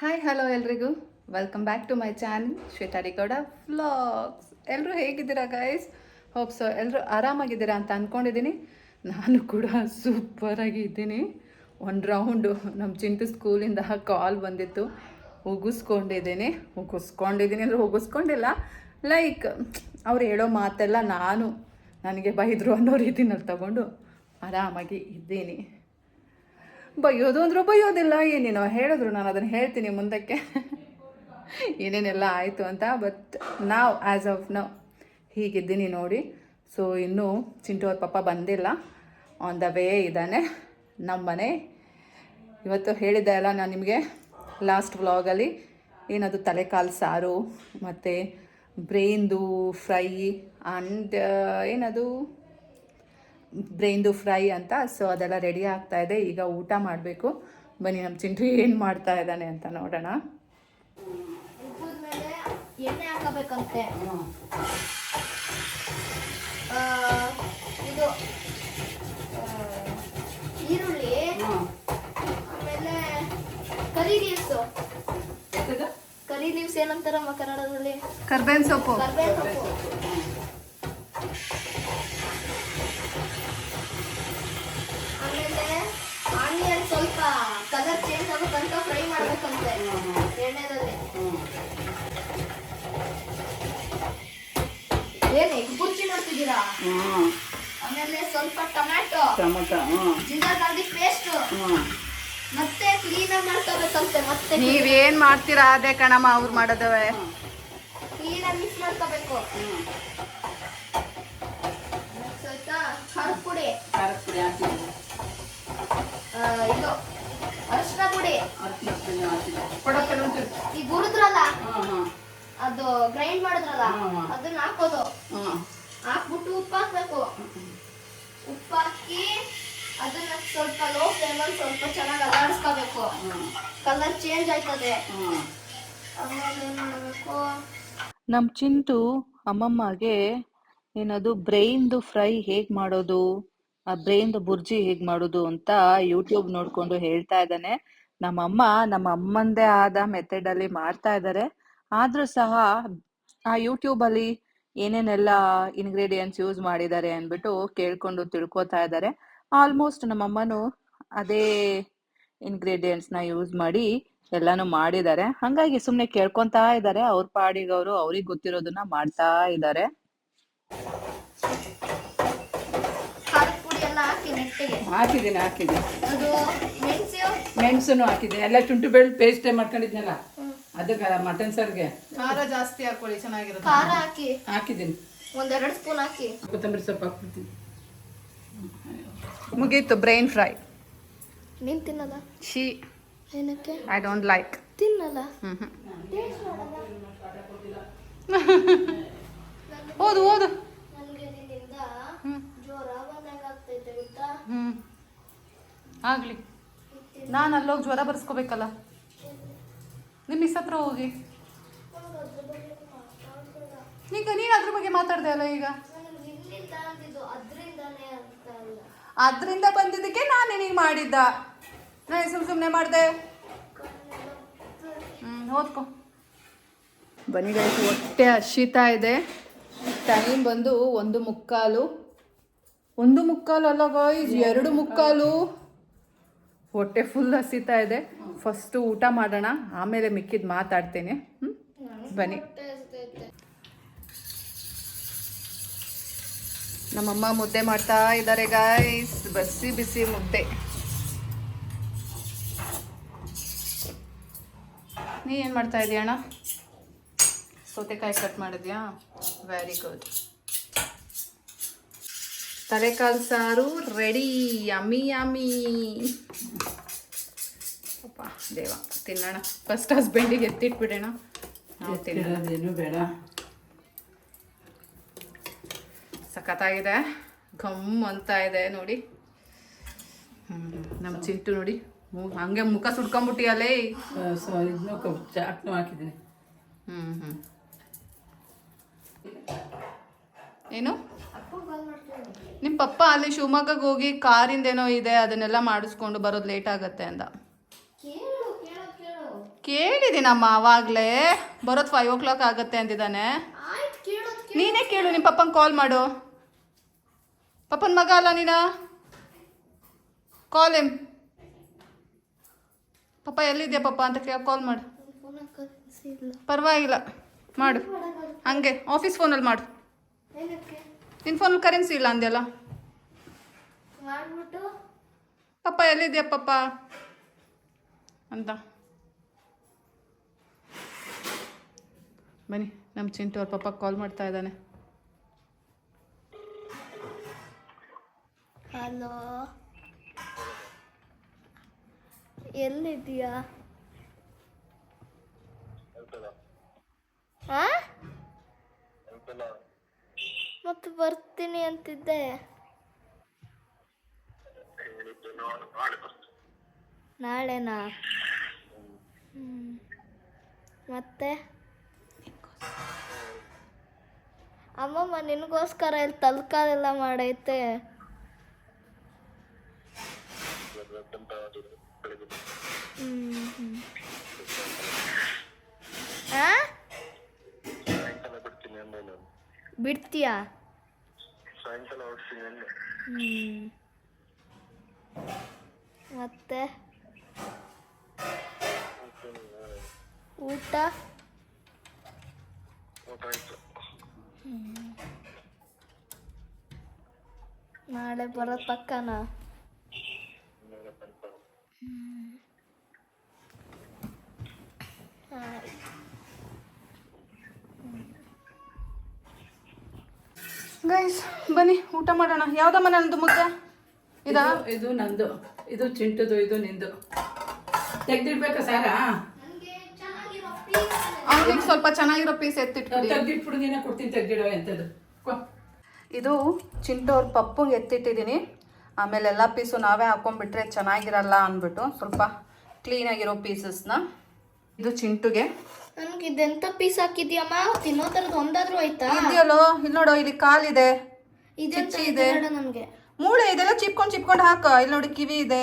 Hi hello ಎಲ್ರಿಗೂ. Welcome back to my channel Shweta D Gowda vlogs ಎಲ್ಲರೂ ಹೇಗಿದ್ದೀರಾ guys hope so ಎಲ್ಲರೂ ಆರಾಮಾಗಿದ್ದೀರಾ ಅಂತ ಅಂದ್ಕೊಂಡಿದ್ದೀನಿ ನಾನು ಕೂಡ ಸೂಪರಾಗಿ ಇದ್ದೀನಿ. ಒಂದು ರೌಂಡು ನಮ್ಮ ಚಿಂಟು ಸ್ಕೂಲಿಂದ ಕಾಲ್ ಬಂದಿತ್ತು. ಉಗಿಸ್ಕೊಂಡಿದ್ದೀನಿ. ಉಗಿಸ್ಕೊಂಡಿದ್ದೀನಿ ಅಂದರೆ ಉಗಿಸ್ಕೊಂಡಿಲ್ಲ. ಲೈಕ್ ಅವ್ರು ಹೇಳೋ ಮಾತೆಲ್ಲ ನಾನು, ನನಗೆ ಬೈದರು ಅನ್ನೋ ರೀತಿನಲ್ಲಿ ತಗೊಂಡು ಆರಾಮಾಗಿ ಇದ್ದೀನಿ. ಬೈಯೋದು ಅಂದರೂ ಬೈಯೋದಿಲ್ಲ ಏನೇನೋ ಹೇಳಿದ್ರು ನಾನು ಅದನ್ನು ಹೇಳ್ತೀನಿ ಮುಂದಕ್ಕೆ. ಏನೇನೆಲ್ಲ ಆಯಿತು ಅಂತ ಬಟ್ ನಾವು ಆ್ಯಸ್ ಆಫ್ ನೌ ಹೀಗಿದ್ದೀನಿ ನೋಡಿ. ಸೊ ಇನ್ನೂ ಚಿಂಟು ಅವ್ರ ಪಪ್ಪ ಬಂದಿಲ್ಲ. ಆನ್ ದ ವೇ ಇದ್ದಾನೆ ನಮ್ಮ ಮನೆ. ಇವತ್ತು ಹೇಳಿದ್ದೆ ಅಲ್ಲ ನಾನು ನಿಮಗೆ ಲಾಸ್ಟ್ ವ್ಲಾಗಲ್ಲಿ ಏನದು ತಲೆಕಾಲು ಸಾರು, ಮತ್ತು ಬ್ರೈನ್ದು ಫ್ರೈ ಆ್ಯಂಡ್ ಏನದು? ಬ್ರೈನ್ದು ಫ್ರೈ ಅಂತ ಸೊ ಅದೆಲ್ಲ ರೆಡಿ ಆಗ್ತಾ ಇದೆ. ಈಗ ಊಟ ಮಾಡಬೇಕು. ಬನ್ನಿ ನಮ್ಮ ಚಿಂಟು ಏನು ಮಾಡ್ತಾ ಇದ್ದಾನೆ ಅಂತ ನೋಡೋಣ. ಎಣ್ಣೆ ಹಾಕಬೇಕಂತೆ. ಇದು ಈರುಳ್ಳಿ. ಆಮೇಲೆ ಕರಿ ಲೀವ್ಸ್ ಕರಿ ಲೀವ್ಸ್ ಏನಂತಾರಮ್ಮ ಕನ್ನಡದಲ್ಲಿ? ಕರ್ಬೇವಿನ ಸೊಪ್ಪು. ಕರ್ಬೇವಿನ ಸೊಪ್ಪು ಆಮೇಲೆ ಆನಿಯನ್ ಸ್ವಲ್ಪ ಕಲರ್ ಚೇಂಜ್ ಆಗೋ ತನಕ ಫ್ರೈ ಮಾಡ್ಬೇಕಂತೆ. ಎಣ್ಣೆದಲ್ಲಿ ಏನೇ ಕುರ್ಚಿ ಮಾಡ್ತಿದ್ದೀರಾ? ಆಮೇಲೆ ಸ್ವಲ್ಪ tomato. Tomato ginger garlic paste. ಮತ್ತೆ ಕ್ಲೀನ್ ಆಗಿ ಮಾಡ್ಕೋಬೇಕಂತೆ ಮತ್ತೆ ನೀವೇನ್ ಮಾಡ್ತೀರಾ ಅದೇ ಕಣಮ್ಮ ಅವ್ರು ಮಾಡೋದವೆ. ಕ್ಲೀನ್ ಆಗಿ ಮಿಕ್ಸ್ ಮಾಡ್ಕೋಬೇಕು. ಸ್ವಲ್ಪ ಖಾರದ ಪುಡಿ. ಆ, ಇದು ಈಗ ಹುರಿದ್ರಲ್ಲ ಅದು ಗ್ರೈಂಡ್ ಮಾಡಿದ್ರಲ್ಲ? ಅದನ್ನ ಹಾಕೋದು. ಹಾಕ್ಬಿಟ್ಟು ಉಪ್ಪು ಹಾಕ್ಬೇಕು. ಉಪ್ಪು ಹಾಕಿ ಅದನ್ನ ಸ್ವಲ್ಪ ಲೋ ಫ್ಲೇಮಲ್ಲಿ ಸ್ವಲ್ಪ ಚೆನ್ನಾಗಿ ಅಲ್ಲಾಡಿಸ್ಕೋಬೇಕು. ಕಲರ್ ಚೇಂಜ್ ಆಯ್ತದೆ. ಆಮೇಲೆ ಏನ್ ಮಾಡಬೇಕು? ನಮ್ಮ ಚಿಂಟು ಅಮ್ಮಮ್ಮಗೆ ಏನದು ಬ್ರೈನ್ದು ಫ್ರೈ ಹೇಗೆ ಮಾಡೋದು, ಆ ಬ್ರೈನ್ದು ಬುರ್ಜಿ ಹೇಗೆ ಮಾಡೋದು ಅಂತ ಯೂಟ್ಯೂಬ್ ನೋಡ್ಕೊಂಡು ಹೇಳ್ತಾ ಇದ್ದಾನೆ. ನಮ್ಮಮ್ಮ ನಮ್ಮ ಅಮ್ಮಂದೇ ಆದ ಮೆಥಡ್ ಅಲ್ಲಿ ಮಾಡ್ತಾ ಇದ್ದಾರೆ ಆದ್ರೂ ಸಹ ಆ ಯೂಟ್ಯೂಬ್ ಅಲ್ಲಿ ಏನೇನೆಲ್ಲ ಇನ್ಗ್ರೀಡಿಯೆಂಟ್ಸ್ ಯೂಸ್ ಮಾಡಿದ್ದಾರೆ ಅಂದ್ಬಿಟ್ಟು ಕೇಳ್ಕೊಂಡು ತಿಳ್ಕೊತಾ ಇದ್ದಾರೆ ಆಲ್ಮೋಸ್ಟ್ ನಮ್ಮಮ್ಮನು ಅದೇ ಇಂಗ್ರೀಡಿಯೆಂಟ್ಸ್ನ ಯೂಸ್ ಮಾಡಿ ಎಲ್ಲಾನು ಮಾಡಿದ್ದಾರೆ. ಹಂಗಾಗಿ ಸುಮ್ನೆ ಕೇಳ್ಕೊಂತ ಇದ್ದಾರೆ ಅವ್ರ ಪಾಡಿಗೆ ಅವರು ಅವ್ರಿಗೆ ಗೊತ್ತಿರೋದನ್ನ ಮಾಡ್ತಾ ಇದ್ದಾರೆ ಖಾರದ ಪುಡಿ ಎಲ್ಲ ಹಾಕಿ ನೆಟ್ಟಿಗೆ ಹಾಕಿದ್ದೀನಿ ಹಾಕಿದ್ದೀನಿ. ಅದು ಮೆಣಸು? ಮೆಣಸನ್ನು ಹಾಕಿದ್ದೀನಿ. ಎಲ್ಲ ಶುಂಠಿ ಬೆಳ್ಳಿ ಪೇಸ್ಟೇ ಮಾಡ್ಕೊಂಡಿದ್ನಲ್ಲ? ಅದಕ್ಕೆ ಮಟನ್ ಸಾರಿಗೆ. ಖಾರ ಜಾಸ್ತಿ ಹಾಕೊಳ್ಳಿ ಚೆನ್ನಾಗಿರುತ್ತೆ. ಖಾರ ಹಾಕಿ. ಹಾಕಿದ್ದೀನಿ. ಒಂದೆರಡು ಸ್ಪೂನ್ ಹಾಕಿ. ಕೊತ್ತಂಬರಿ ಸೊಪ್ಪು ಹಾಕ್ಬಿಡ್ತೀನಿ. ಮುಗೀತು ಬ್ರೈನ್ ಫ್ರೈ ನೀನು ತಿನ್ನಲ್ಲ? ಶಿ ಏನಕ್ಕೆ? ಐ ಡೋಂಟ್ ಲೈಕ್ ತಿನ್ನಲ್ಲ? ಓದು ಓದು. ಆಗ್ಲಿ. ನಾನು ಅಲ್ಲೋಗಿ ಜ್ವರ ಬರ್ಸ್ಕೋಬೇಕಲ್ಲ. ನಿಮ್ಮ ಮಿಸ್ ಹತ್ರ ಹೋಗಿ. ಈಗ ನೀನು ಅದ್ರ ಬಗ್ಗೆ ಮಾತಾಡ್ದೆ ಅಲ್ಲ ಈಗ? ಅದರಿಂದ ಬಂದಿದ್ದಕ್ಕೆ ನಾನು ನಿನಗೆ ಮಾಡಿದ್ದ. ನಾನು ಸುಮ್ಮನೆ ಸುಮ್ಮನೆ ಮಾಡಿದೆ. ಹ್ಞೂ ಓದ್ಕೊ. ಬನ್ನಿ ಗೈಸ್ ಹೊಟ್ಟೆ ಹಸಿತಾ ಇದೆ. ಟೈಮ್ ಬಂದು ಒಂದು ಮುಕ್ಕಾಲು. ಒಂದು ಮುಕ್ಕಾಲು ಅಲ್ಲ ಗಾಯ್ಸ್ ಎರಡು ಮುಕ್ಕಾಲು. ಹೊಟ್ಟೆ ಫುಲ್ ಹಸಿತಾ ಇದೆ. ಫಸ್ಟು ಊಟ ಮಾಡೋಣ. ಆಮೇಲೆ ಮಿಕ್ಕಿದ್ದು ಮಾತಾಡ್ತೇನೆ. ಬನ್ನಿ. ನಮ್ಮಮ್ಮ ಮುದ್ದೆ ಮಾಡ್ತಾ ಇದ್ದಾರೆ ಗಾಯ್ಸ್ ಬಸ್ಸಿ ಬಿಸಿ ಮುದ್ದೆ. ನೀ ಏನು ಮಾಡ್ತಾ ಇದೀಯ ಅಣ್ಣ? ಸೌತೆಕಾಯಿ ಕಟ್ ಮಾಡಿದ್ಯಾ? ವೆರಿ ಗುಡ್ ತಲೆಕಾಲು ಸಾರು ರೆಡಿ ಯಮ್ಮಿ ಯಮ್ಮಿ ಅಪ್ಪ ದೇವ ತಿನ್ನೋಣ. ಫಸ್ಟ್ ಹಸ್ಬೆಂಡಿಗೆ ಎತ್ತಿಟ್ಬಿಡೋಣ. ನಾವು ತಿನ್ನೋಣ. ಏನು ಬೇಡ. ಸಖತ್ತಾಗಿದೆ. ಘಮ್ ಅಂತ ಇದೆ ನೋಡಿ. ನಮ್ಮ ಚಿಂಟು ನೋಡಿ. ಹಂಗೆ ಮುಖ ಸುಡ್ಕೊಂಬಿಟ್ಟಿಯಲ್ಲೇ ಸೊ ಇದನ್ನು ಚಾಟ್ನು ಹಾಕಿದ್ದೀನಿ. ಹ್ಮ್ ಹ್ಮ್. ಏನು? ನಿಮ್ಮ ಪಪ್ಪ ಅಲ್ಲಿ ಶಿವಮೊಗ್ಗಕ್ಕೆ ಹೋಗಿ ಕಾರಿಂದ ಏನೋ ಇದೆ, ಅದನ್ನೆಲ್ಲ ಮಾಡಿಸ್ಕೊಂಡು ಬರೋದು ಲೇಟ್ ಆಗುತ್ತೆ ಅಂದ. ಕೇಳು ಕೇಳು ಕೇಳು ಕೇಳಿದ್ದೀನಮ್ಮ ಆವಾಗಲೇ ಬರೋದು ಫೈವ್ ಓ ಕ್ಲಾಕ್ ಆಗುತ್ತೆ ಅಂದಿದ್ದಾನೆ. ನೀನೇ ಕೇಳು ನಿಮ್ಮ ಪಪ್ಪನ ಕಾಲ್ ಮಾಡು. ಪಪ್ಪನ ಮಗ ಅಲ್ಲ ನೀನ? ಕಾಲ್ ಎಂ ಪಪ್ಪ ಎಲ್ಲಿದ್ಯಾ ಪಪ್ಪ ಅಂತ ಕಾಲ್ ಮಾಡು. ಪರವಾಗಿಲ್ಲ, ಮಾಡು. ಹಂಗೆ ಆಫೀಸ್ ಫೋನಲ್ಲಿ ಮಾಡು. ನಿನ್ನ ಫೋನಲ್ಲಿ ಕರೆನ್ಸಿ ಇಲ್ಲ ಅಂದೆಲ್ಲ ಪಪ್ಪ ಎಲ್ಲಿದ್ದೀಯ ಪಪ್ಪ? ಅಂತ. ಬನ್ನಿ ನಮ್ಮ ಚಿಂಟು ಅವ್ರ ಪಪ್ಪ ಕಾಲ್ ಮಾಡ್ತಾ ಇದ್ದಾನೆ. ಹಲೋ ಎಲ್ಲಿದ್ದೀಯಾ? ಆ? ಮತ್ತೆ ಬರ್ತೀನಿ ಅಂತಿದ್ದೆ ನಾಳೆನಾ. ಮತ್ತೆ ಅಮ್ಮಮ್ಮ ನಿನಗೋಸ್ಕರ ಇಲ್ಲಿ ತಲ್ಕಾಲೆಲ್ಲ ಮಾಡೈತೆ ಹ್ಮ್, ಹ್ಮ್. ಆ? ಬಿಡ್ತೀಯಾ? ಹ್ಮ್. ಮತ್ತೆ? ಊಟ? ಹ್ಮ್. ನಾಳೆ ಬರೋದು ಪಕ್ಕನಾ. ಆಯ್ತು. ಗೈಸ್ ಬನ್ನಿ ಊಟ ಮಾಡೋಣ. ಯಾವ್ದಮ್ಮ ನಂದು ಮುದ್ದೆ? ಇದಾ? ಇದು- ನಂದು. ಇದು ಚಿಂಟುದು ಇದು ನಿಂದು. ತೆಗ್ದಿಡ್ಬೇಕಾ ಸಾರಾ? ಅವ್ನಿಗೆ ಸ್ವಲ್ಪ ಚೆನ್ನಾಗಿರೋ ಪೀಸ್ ಎತ್ತಿಟ್ಬಿಡಿ. ತೆಗ್ದಿಟ್ಬಿಡು ನೀನೇ ಕೊಡ್ತೀನಿ ತೆಗ್ದಿಡೋ ಎಂಥದ್ದು. ಇದು ಚಿಂಟು ಅವ್ರ ಪಪ್ಪಂಗೆ ಎತ್ತಿಟ್ಟಿದ್ದೀನಿ. ಆಮೇಲೆ ಎಲ್ಲ ಪೀಸು ನಾವೇ ಹಾಕೊಂಡ್ಬಿಟ್ರೆ ಚೆನ್ನಾಗಿರಲ್ಲ ಅಂದ್ಬಿಟ್ಟು ಸ್ವಲ್ಪ ಕ್ಲೀನಾಗಿರೋ ಪೀಸಸ್ನ ಇದು ಚಿಂಟುಗೆ. ನನ್ಗೆ ಇದೆಂತ ಪೀಸ್ ಹಾಕಿದ್ಯಮ್ಮ? ತಿನ್ನೋ ಒಂದಾದ್ರೂ ಆಯ್ತಾ? ಇದೆಯಲ್ಲೋ ಇಲ್ಲಿ ನೋಡು ಇಲ್ಲಿ ಕಾಲಿದೆ. ಇದೆಂತ ಚಿಚ್ಚಿ ಇದೆ. ನನ್ಗೆ ಮೂಳೆ ಇದೆಲ್ಲ ಚಿಪ್ಕೊಂಡು ಚಿಪ್ಕೊಂಡು ಹಾಕ. ಇಲ್ಲಿ ನೋಡಿ ಕಿವಿ ಇದೆ.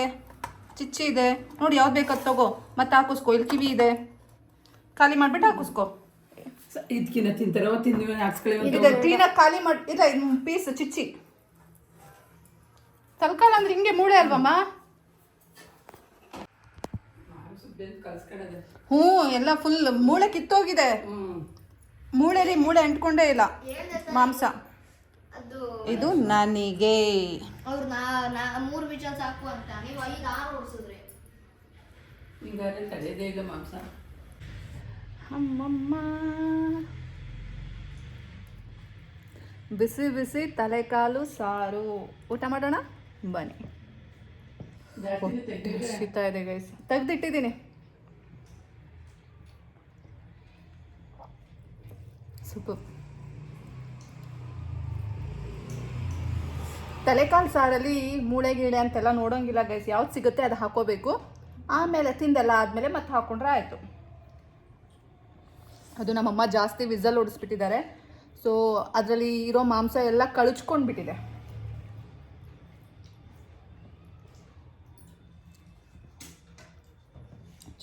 ಚಿಚ್ಚಿ ಇದೆ. ನೋಡಿ ಯಾವ್ದು ಬೇಕಾದ್ ತಗೋ. ಮತ್ತೆ ಹಾಕಿಸ್ಕೊ. ಇಲ್ಲಿ ಕಿವಿ ಇದೆ. ಖಾಲಿ ಮಾಡ್ಬಿಟ್ಟು ಹಾಕಿಸ್ಕೊ. ಇದಕ್ಕಿನ್ನ ಇದ್ಕಿನ್ನ ತಿಂತಾರೋ ಹಾಕ್ಸ್ಕೊಳ್ಳಿ ಇದೆ ಕ್ಲೀನಾಗಿ ಖಾಲಿ ಮಾಡಿ ಇಲ್ಲ ಇದು ಪೀಸ್ ಚಿಚ್ಚಿ. ತಲ್ಕಾಲ ಅಂದ್ರೆ ಹಿಂಗೆ ಮೂಳೆ ಅಲ್ವಮ್ಮ? ಹ್ಞೂ ಎಲ್ಲ ಫುಲ್ ಮೂಳೆ ಕಿತ್ತೋಗಿದೆ. ಮೂಳೆಲಿ ಮೂಳೆ ಅಂಟ್ಕೊಂಡೇ ಇಲ್ಲ. ಮಾಂಸ. ಅದು ಇದು ನನಗೆ. ಅವ್ರು ನಾ ನಾ ಮೂರು ಬೀಜ ಸಾಕು ಅಂತ. ನೀವು ಐದು ಆರು ಓಡಿಸಿದ್ರಿ ಹಿಂಗಾದ್ರೆ ತಡೆಯದೇ ಇಲ್ಲ ಮಾಂಸ. ಅಮ್ಮಮ್ಮ. ಬಿಸಿ ಬಿಸಿ ತಲೆಕಾಲು ಸಾರು. ಊಟ ಮಾಡೋಣ? ಬನ್ನಿ. ಶೀತ ಇದೆ ಗೈಸ್ ತೆಗ್ದಿಟ್ಟಿದ್ದೀನಿ. ಸೂಪರ್ ತಲೆಕಾಲು ಸಾರಲ್ಲಿ ಮೂಳೆ ಗೀಳೆ ಅಂತೆಲ್ಲ ನೋಡೋಂಗಿಲ್ಲ ಗೈಸ್ ಯಾವ್ದು ಸಿಗುತ್ತೆ ಅದು ಹಾಕೋಬೇಕು. ಆಮೇಲೆ ತಿಂದೆಲ್ಲ ಆದಮೇಲೆ ಮತ್ತೆ ಹಾಕೊಂಡ್ರೆ ಆಯಿತು. ಅದು ನಮ್ಮಮ್ಮ ಜಾಸ್ತಿ ವಿಸಲ್ ಓಡಿಸ್ಬಿಟ್ಟಿದ್ದಾರೆ. ಸೊ ಅದರಲ್ಲಿ ಇರೋ ಮಾಂಸ ಎಲ್ಲ ಕಳಚ್ಕೊಂಡ್ಬಿಟ್ಟಿದೆ.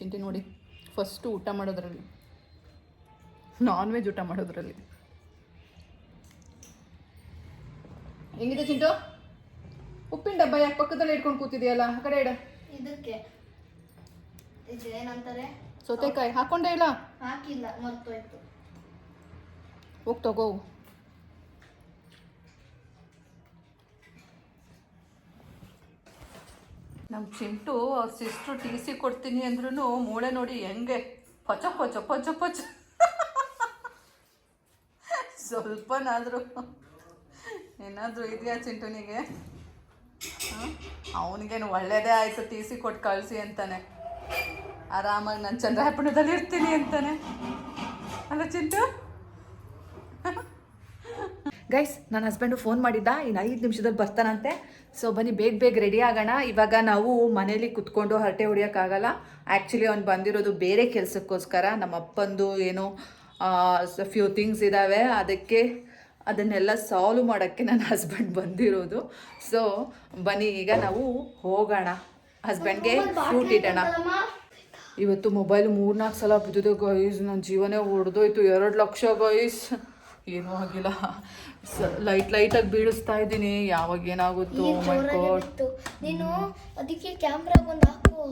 ಚಿಂತೆ ನೋಡಿ ಫಸ್ಟು ಊಟ ಮಾಡೋದ್ರಲ್ಲಿ. ನಾನ್ ವೆಜ್ ಊಟ ಮಾಡೋದ್ರಲ್ಲಿ. ಹೆಂಗಿದೆ ಚಿಂಟು? ಉಪ್ಪಿನ ಡಬ್ಬ ಯಾಕೆ ಪಕ್ಕದಲ್ಲಿ ಇಟ್ಕೊಂಡು ಕೂತಿದೆಯಲ್ಲ ಆ ಕಡೆ ಇಡ. ಇದಕ್ಕೆ. ಇದೇನಂತಾರೆ ಸೌತೆಕಾಯಿ ಹಾಕೊಂಡೆ ಇಲ್ಲ? ಹಾಕಿಲ್ಲ ಮರ್ತೋಯ್ತು. ಹೋಗಿ ತಗೋ. ನಮ್ಮ ಚಿಂಟು ಅವ್ರ ಸಿಸ್ಟ್ರು ಟಿ ಸಿ ಕೊಡ್ತೀನಿ ಅಂದ್ರೂ ಮೂಳೆ ನೋಡಿ ಹೆಂಗೆ ಪಚ ಪಚ ಪಚ ಪಚ. ಸ್ವಲ್ಪನಾದರೂ ಏನಾದರೂ ಇದೆಯಾ ಚಿಂಟುನಿಗೆ? ಅವನಿಗೇನು ಒಳ್ಳೇದೇ ಆಯಿತು, ಟಿ ಸಿ ಕೊಟ್ಟು ಕಳಿಸಿ ಅಂತಾನೆ. ಆರಾಮಾಗಿ ನಾನು ಚಂದ್ರಾಯಪಟ್ಟಣದಲ್ಲಿ ಇರ್ತೀನಿ ಅಂತಾನೆ. ಅಲ್ಲ ಚಿಂಟು? ಗೈಸ್ ನನ್ನ ಹಸ್ಬೆಂಡು ಫೋನ್ ಮಾಡಿದ್ದ ಇನ್ನು ಐದು ನಿಮಿಷದಲ್ಲಿ ಬರ್ತಾನಂತೆ. ಸೊ ಬನ್ನಿ, ಬೇಗ ಬೇಗ ರೆಡಿ ಆಗೋಣ. ಇವಾಗ ನಾವು ಮನೇಲಿ ಕುತ್ಕೊಂಡು ಹರಟೆ ಹೊಡಿಯೋಕ್ಕಾಗಲ್ಲ ಆ್ಯಕ್ಚುಲಿ ಅವ್ನು ಬಂದಿರೋದು ಬೇರೆ ಕೆಲಸಕ್ಕೋಸ್ಕರ. ನಮ್ಮ ಅಪ್ಪಂದು ಏನೋ ಫ್ಯೂ ಥಿಂಗ್ಸ್ ಇದ್ದಾವೆ ಅದಕ್ಕೆ ಅದನ್ನೆಲ್ಲ ಸಾಲ್ವ್ ಮಾಡೋಕ್ಕೆ ನನ್ನ ಹಸ್ಬೆಂಡ್ ಬಂದಿರೋದು. ಸೊ ಬನ್ನಿ ಈಗ ನಾವು ಹೋಗೋಣ. ಹಸ್ಬೆಂಡ್ಗೆ ಫ್ರೂಟ್ ಇಡೋಣ. ಇವತ್ತು ಮೊಬೈಲ್ ಮೂರ್ನಾಲ್ಕು ಸಲ ಬಿದ್ದಿದೆ ಗೈಸ್ ನನ್ನ ಜೀವನೇ ಹೊಡೆದೋಯ್ತು ಎರಡು ಲಕ್ಷ ಗೈಸ್ ಏನೂ ಆಗಿಲ್ಲ. ಸ ಲೈಟ್ ಲೈಟಾಗಿ ಬೀಳಿಸ್ತಾ ಇದ್ದೀನಿ. ಯಾವಾಗ ಏನಾಗುತ್ತೋ ಇತ್ತು ನೀನು ಅದಕ್ಕೆ ಕ್ಯಾಮ್ರಾ ಬಂದು ಹಾಕು.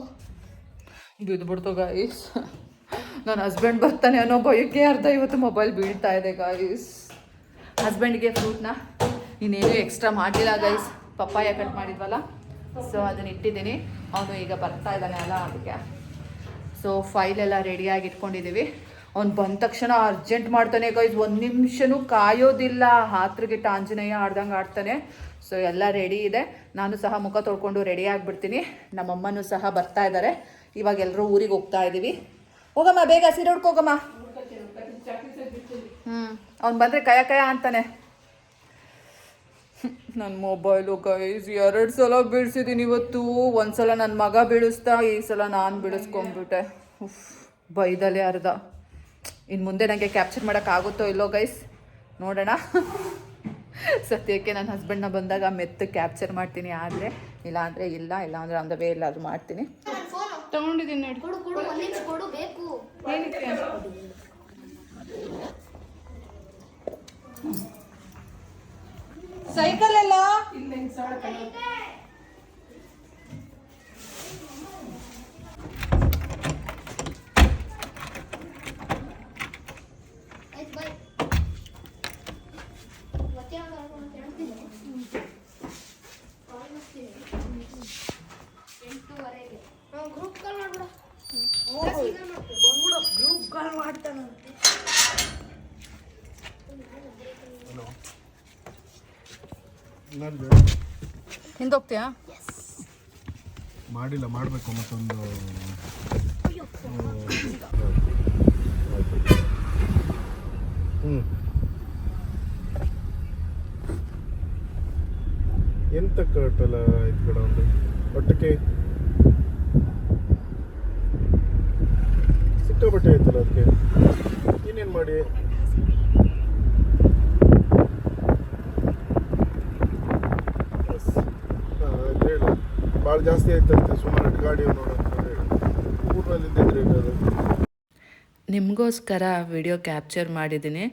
ಬಿದ್ದುಬಿಡ್ತು ಗಾಯ್ಸ್ ನನ್ನ ಹಸ್ಬೆಂಡ್ ಬರ್ತಾನೆ ಅನ್ನೋ ಭಯಕ್ಕೆ ಅರ್ಧ ಇವತ್ತು ಮೊಬೈಲ್ ಬೀಳ್ತಾ ಇದೆ ಗಾಯ್ಸ್ ಹಸ್ಬೆಂಡ್ಗೆ ಫ್ರೂಟ್ನ ಇನ್ನೇನು ಎಕ್ಸ್ಟ್ರಾ ಮಾಡಲಿಲ್ಲ ಗೈಸ್ ಪಪ್ಪಾಯ ಕಟ್ ಮಾಡಿದ್ವಲ್ಲ? ಸೊ ಅದನ್ನ ಇಟ್ಟಿದ್ದೀನಿ. ಅವನು ಈಗ ಬರ್ತಾ ಇದ್ದಾನೆ ಅಲ್ಲ ಅದಕ್ಕೆ. ಸೊ ಫೈಲ್ ಎಲ್ಲ ರೆಡಿಯಾಗಿ ಇಟ್ಕೊಂಡಿದ್ದೀವಿ ಅವ್ನು ಬಂದ ತಕ್ಷಣ ಅರ್ಜೆಂಟ್ ಮಾಡ್ತಾನೆ ಗೈಸ್ ಒಂದು ನಿಮಿಷನೂ ಕಾಯೋದಿಲ್ಲ. ಹಾತ್ರಿಗೆ ಆಂಜನೇಯ ಆಡ್ದಂಗೆ ಆಡ್ತಾನೆ. ಸೊ ಎಲ್ಲ ರೆಡಿ ಇದೆ. ನಾನು ಸಹ ಮುಖ ತೊಳ್ಕೊಂಡು ರೆಡಿ ಆಗಿಬಿಡ್ತೀನಿ. ನಮ್ಮಮ್ಮನೂ ಸಹ ಬರ್ತಾ ಇದ್ದಾರೆ ಇವಾಗ ಎಲ್ಲರೂ ಊರಿಗೆ ಹೋಗ್ತಾ ಇದ್ದೀವಿ ಹೋಗಮ್ಮ, ಬೇಗ ಸೀರೆ ಹುಡ್ಕೋಗಮ್ಮ ಹ್ಞೂ ಅವ್ನು ಬಂದರೆ ಕಯ ಕಯ ಅಂತಾನೆ. ನನ್ನ ಮೊಬೈಲು ಗೈಸ್ ಎರಡು ಸಲ ಬೀಳ್ಸಿದ್ದೀನಿ ಇವತ್ತು. ಒಂದು ಸಲ ನನ್ನ ಮಗ ಬೀಳಿಸ್ತಾ, ಈ ಸಲ ನಾನು ಬೀಳಿಸ್ಕೊಂಡ್ಬಿಟ್ಟೆ. ಉಫ್, ಬೈದಲೆ ಅರ್ಧ. ಇನ್ನು ಮುಂದೆ ನನಗೆ ಕ್ಯಾಪ್ಚರ್ ಮಾಡೋಕ್ಕಾಗುತ್ತೋ ಇಲ್ಲೋ ಗೈಸ್ ನೋಡೋಣ. ಸತ್ಯಕ್ಕೆ ನನ್ನ ಹಸ್ಬೆಂಡ್ನ ಬಂದಾಗ ಮೆತ್ತ ಕ್ಯಾಪ್ಚರ್ ಮಾಡ್ತೀನಿ ಆದರೆ ಇಲ್ಲ ಅಂದರೆ ಇಲ್ಲ ಇಲ್ಲ ಅಂದರೆ ಆನ್ ದ ವೇ ಎಲ್ಲಾದರೂ ಮಾಡ್ತೀನಿ. ತೊಗೊಂಡಿದ್ದೀನಿ ನೋಡಿ. ಕೊಡು ಕೊಡು ಒಂದು ನಿಮಿಷ ಕೊಡು ಬೇಕು. ಸೈಕಲ್ ಎಲ್ಲ? ಎಂಟೂವರೆಗೆ. Group call ಮಾಡ್ಬಿಡ. ಗ್ರೂಪ್ ಕಾಲ್ ಮಾಡ್ತಾನಂತೆ ನಂದು ಹಿಂದೋಗ್ತೀಯಾ? ಮಾಡಿಲ್ಲ ಮಾಡಬೇಕು ಮತ್ತೊಂದು. ಹ್ಞೂ ಎಂತ ಕಟ್ಟಲ್ಲ ಇದು ಕಡೆ ಒಂದು? ಒಟ್ಟಿಗೆ ಸಿಕ್ಕಾಪಟ್ಟೆ ಆಯ್ತಲ್ಲ ಅದಕ್ಕೆ ಇನ್ನೇನು ಮಾಡಿ ಹಾಂ ಆಯ್ತು ಹೇಳು ಭಾಳ ಜಾಸ್ತಿ ಆಯ್ತಂತೆ ಸುಮಾರು ಗಾಡಿ ನೋಡೋಂತ ಹೇಳು ಊರಲ್ಲಿ ಇದ್ದಿದ್ರೆ ಅದು ನಿಮಗೋಸ್ಕರ ವಿಡಿಯೋ ಕ್ಯಾಪ್ಚರ್ ಮಾಡಿದ್ದೀನಿ.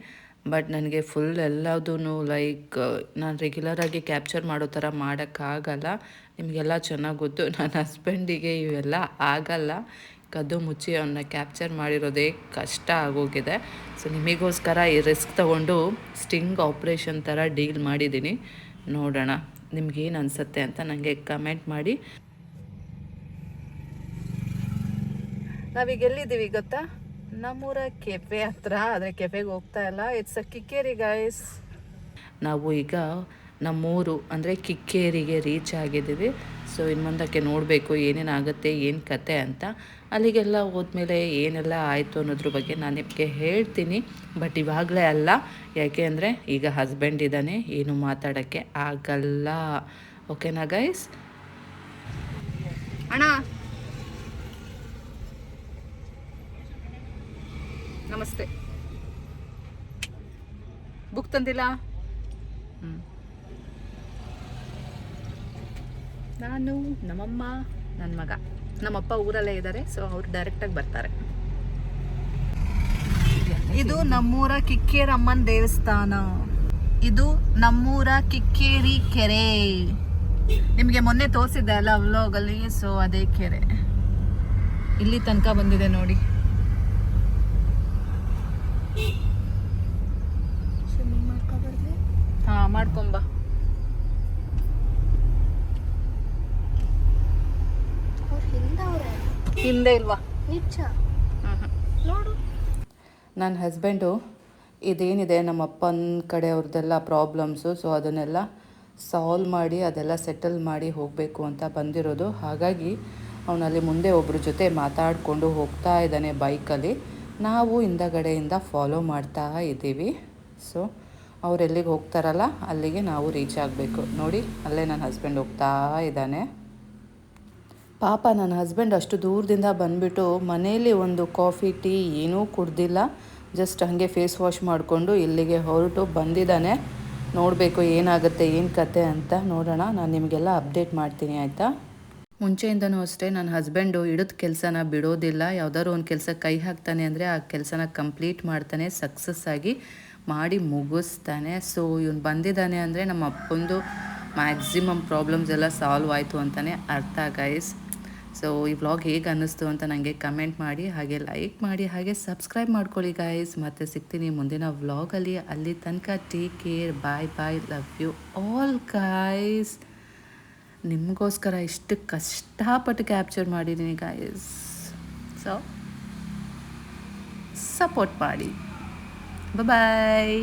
ಬಟ್ ನನಗೆ ಫುಲ್ ಎಲ್ಲದೂ ಲೈಕ್, ನಾನು ರೆಗ್ಯುಲರಾಗಿ ಕ್ಯಾಪ್ಚರ್ ಮಾಡೋ ಥರ ಮಾಡೋಕ್ಕಾಗಲ್ಲ. ನಿಮಗೆಲ್ಲ ಚೆನ್ನಾಗಿ ಗೊತ್ತು ನನ್ನ ಹಸ್ಬೆಂಡಿಗೆ ಇವೆಲ್ಲ ಆಗಲ್ಲ. ಕದ್ದು ಮುಚ್ಚಿ ಅವನ್ನ ಕ್ಯಾಪ್ಚರ್ ಮಾಡಿರೋದೇ ಕಷ್ಟ ಆಗೋಗಿದೆ. ಸೊ ನಿಮಗೋಸ್ಕರ ಈ ರಿಸ್ಕ್ ತಗೊಂಡು ಸ್ಟಿಂಗ್ ಆಪ್ರೇಷನ್ ಥರ ಡೀಲ್ ಮಾಡಿದ್ದೀನಿ. ನೋಡೋಣ, ನಿಮಗೇನು ಅನಿಸುತ್ತೆ ಅಂತ ನನಗೆ ಕಮೆಂಟ್ ಮಾಡಿ. ನಾವೀಗ ಎಲ್ಲಿದ್ದೀವಿ ಗೊತ್ತಾ? ನಮ್ಮೂರ ಕೆಫೆ ಹತ್ರ ಆದರೆ ಕೆಫೆಗೆ ಹೋಗ್ತಾ ಇಲ್ಲ. ಇಟ್ಸ್ ಅ ಕಿಕ್ಕೇರಿ ಗೈಸ್ ನಾವು ಈಗ ನಮ್ಮೂರು ಅಂದರೆ ಕಿಕ್ಕೇರಿಗೆ ರೀಚ್ ಆಗಿದ್ದೀವಿ. ಸೊ ಇನ್ನು ಮುಂದಕ್ಕೆ ನೋಡಬೇಕು ಏನೇನಾಗುತ್ತೆ ಏನು ಕತೆ ಅಂತ. ಅಲ್ಲಿಗೆಲ್ಲ ಹೋದ್ಮೇಲೆ ಏನೆಲ್ಲ ಆಯಿತು ಅನ್ನೋದ್ರ ಬಗ್ಗೆ ನಾನು ನಿಮಗೆ ಹೇಳ್ತೀನಿ. ಬಟ್ ಇವಾಗಲೇ ಅಲ್ಲ. ಯಾಕೆ ಅಂದರೆ ಈಗ ಹಸ್ಬೆಂಡ್ ಇದ್ದಾನೆ ಏನು ಮಾತಾಡೋಕ್ಕೆ ಆಗಲ್ಲ. ಓಕೆನಾ ಗೈಸ್ ಅಣ್ಣ ನಮಸ್ತೆ. ಬುಕ್ ತಂದಿಲ್ಲ? ನಾನು, ನಮ್ಮಮ್ಮ ನನ್ನ ಮಗ. ನಮ್ಮಪ್ಪ ಊರಲ್ಲೇ ಇದ್ದಾರೆ ಸೊ ಅವ್ರು ಡೈರೆಕ್ಟಾಗಿ ಬರ್ತಾರೆ. ಇದು ನಮ್ಮೂರ ಕಿಕ್ಕೇರಮ್ಮನ ದೇವಸ್ಥಾನ. ಇದು ನಮ್ಮೂರ ಕಿಕ್ಕೇರಿ ಕೆರೆ. ನಿಮಗೆ ಮೊನ್ನೆ ತೋರಿಸಿದ್ದೆ ಅಲ್ಲ ಅವ್ಲೋಗಲ್ಲಿ ಸೊ ಅದೇ ಕೆರೆ. ಇಲ್ಲಿ ತನಕ ಬಂದಿದೆ ನೋಡಿ. ಮಾಡ್ಕೊಂಬ ಹಿಂದೆ ಇಲ್ವಾ? ನಿಜ. ನೋಡು. ನನ್ನ ಹಸ್ಬೆಂಡು ಇದೇನಿದೆ ನಮ್ಮ ಅಪ್ಪನ ಕಡೆ ಅವ್ರದ್ದೆಲ್ಲ ಪ್ರಾಬ್ಲಮ್ಸು ಸೊ ಅದನ್ನೆಲ್ಲ ಸಾಲ್ವ್ ಮಾಡಿ ಅದೆಲ್ಲ ಸೆಟಲ್ ಮಾಡಿ ಹೋಗಬೇಕು ಅಂತ ಬಂದಿರೋದು. ಹಾಗಾಗಿ ಅವನಲ್ಲಿ ಮುಂದೆ ಒಬ್ಬರ ಜೊತೆ ಮಾತಾಡಿಕೊಂಡು ಹೋಗ್ತಾ ಇದ್ದಾನೆ ಬೈಕಲ್ಲಿ ನಾವು ಹಿಂದಗಡೆಯಿಂದ ಫಾಲೋ ಮಾಡ್ತಾ ಇದ್ದೀವಿ. ಸೊ ಅವ್ರು ಎಲ್ಲಿಗೆ ಹೋಗ್ತಾರಲ್ಲ, ಅಲ್ಲಿಗೆ ನಾವು ರೀಚ್ ಆಗಬೇಕು. ನೋಡಿ, ಅಲ್ಲೇ ನನ್ನ ಹಸ್ಬೆಂಡ್ ಹೋಗ್ತಾ ಇದ್ದಾನೆ. ಪಾಪ, ನನ್ನ ಹಸ್ಬೆಂಡ್ ಅಷ್ಟು ದೂರದಿಂದ ಬಂದುಬಿಟ್ಟು ಮನೆಯಲ್ಲಿ ಒಂದು ಕಾಫಿ ಟೀ ಏನೂ ಕುಡ್ದಿಲ್ಲ. ಜಸ್ಟ್ ಹಾಗೆ ಫೇಸ್ ವಾಶ್ ಮಾಡಿಕೊಂಡು ಇಲ್ಲಿಗೆ ಹೊರಟು ಬಂದಿದ್ದಾನೆ. ನೋಡಬೇಕು ಏನಾಗುತ್ತೆ, ಏನು ಕತೆ ಅಂತ ನೋಡೋಣ. ನಾನು ನಿಮಗೆಲ್ಲ ಅಪ್ಡೇಟ್ ಮಾಡ್ತೀನಿ, ಆಯಿತಾ? ಮುಂಚೆಯಿಂದನೂ ಅಷ್ಟೇ, ನನ್ನ ಹಸ್ಬೆಂಡು ಹಿಡಿದ ಕೆಲಸನ ಬಿಡೋದಿಲ್ಲ. ಯಾವುದಾದ್ರು ಒಂದು ಕೆಲಸ ಕೈ ಹಾಕ್ತಾನೆ ಅಂದರೆ ಆ ಕೆಲಸನ ಕಂಪ್ಲೀಟ್ ಮಾಡ್ತಾನೆ ಸಕ್ಸಸ್ ಆಗಿ ಮಾಡಿ ಮುಗಿಸ್ತಾನೆ. ಸೊ ಇವನು ಬಂದಿದ್ದಾನೆ ಅಂದರೆ ನಮ್ಮ ಅಪ್ಪಂದು ಮ್ಯಾಕ್ಸಿಮಮ್ ಪ್ರಾಬ್ಲಮ್ಸ್ ಎಲ್ಲ ಸಾಲ್ವ್ ಆಯಿತು ಅಂತಲೇ ಅರ್ಥ ಗೈಸ್ ಸೊ ಈ ವ್ಲಾಗ್ ಹೇಗೆ ಅನ್ನಿಸ್ತು ಅಂತ ನನಗೆ ಕಮೆಂಟ್ ಮಾಡಿ, ಹಾಗೆ ಲೈಕ್ ಮಾಡಿ, ಹಾಗೆ ಸಬ್ಸ್ಕ್ರೈಬ್ ಮಾಡ್ಕೊಳ್ಳಿ ಗೈಸ್ ಮತ್ತೆ ಸಿಗ್ತೀನಿ ಮುಂದಿನ ವ್ಲಾಗಲ್ಲಿ ಅಲ್ಲಿ. ತನಕ take care bye bye love you all guys ನಿಮಗೋಸ್ಕರ ಇಷ್ಟು ಕಷ್ಟಪಟ್ಟು ಕ್ಯಾಪ್ಚರ್ ಮಾಡಿದ್ದೀನಿ ಗಾಯ್ಸ್ ಸೊ ಸಪೋರ್ಟ್ ಮಾಡಿ. ಬಾಯ್